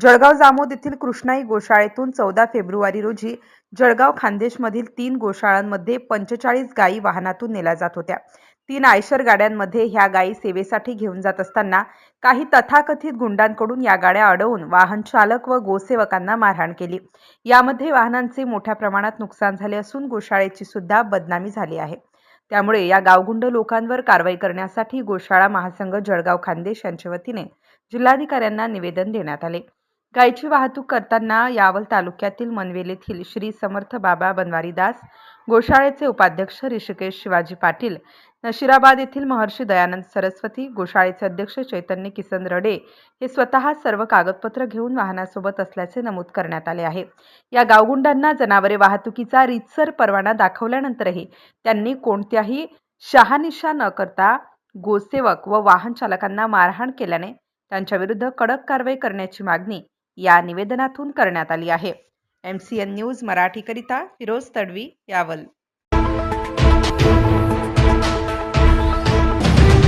जळगाव जामोद येथील कृष्णाई गोशाळेतून चौदा फेब्रुवारी रोजी जळगाव खान्देशमधील तीन गोशाळांमध्ये पंचेचाळीस गायी वाहनातून नेल्या जात होत्या. तीन आयशर गाड्यांमध्ये ह्या गायी सेवेसाठी घेऊन जात असताना काही तथाकथित गुंडांकडून या गाड्या अडवून वाहन चालक व गोसेवकांना मारहाण केली. यामध्ये वाहनांचे मोठ्या प्रमाणात नुकसान झाले असून गोशाळेची सुद्धा बदनामी झाली आहे. त्यामुळे या गावगुंड लोकांवर कारवाई करण्यासाठी गोशाळा महासंघ जळगाव खान्देश यांच्या वतीने जिल्हाधिकाऱ्यांना निवेदन देण्यात आले. गायची वाहतूक करताना यावल तालुक्यातील मनवेल येथील श्री समर्थ बाबा बनवारीदास गोशाळेचे उपाध्यक्ष ऋषिकेश शिवाजी पाटील नशिराबाद येथील महर्षी दयानंद सरस्वती गोशाळेचे अध्यक्ष चैतन्य किसन रडे हे स्वतः सर्व कागदपत्र घेऊन वाहनासोबत असल्याचे नमूद करण्यात आले आहे. या गावगुंडांना जनावरे वाहतुकीचा रीतसर परवाना दाखवल्यानंतरही त्यांनी कोणत्याही शहानिशा न करता गोसेवक व वाहन चालकांना मारहाण केल्याने त्यांच्याविरुद्ध कडक कारवाई करण्याची मागणी या निवेदनातून करण्यात आली आहे. एम सी एन न्यूज मराठीकरिता फिरोज तडवी यावल.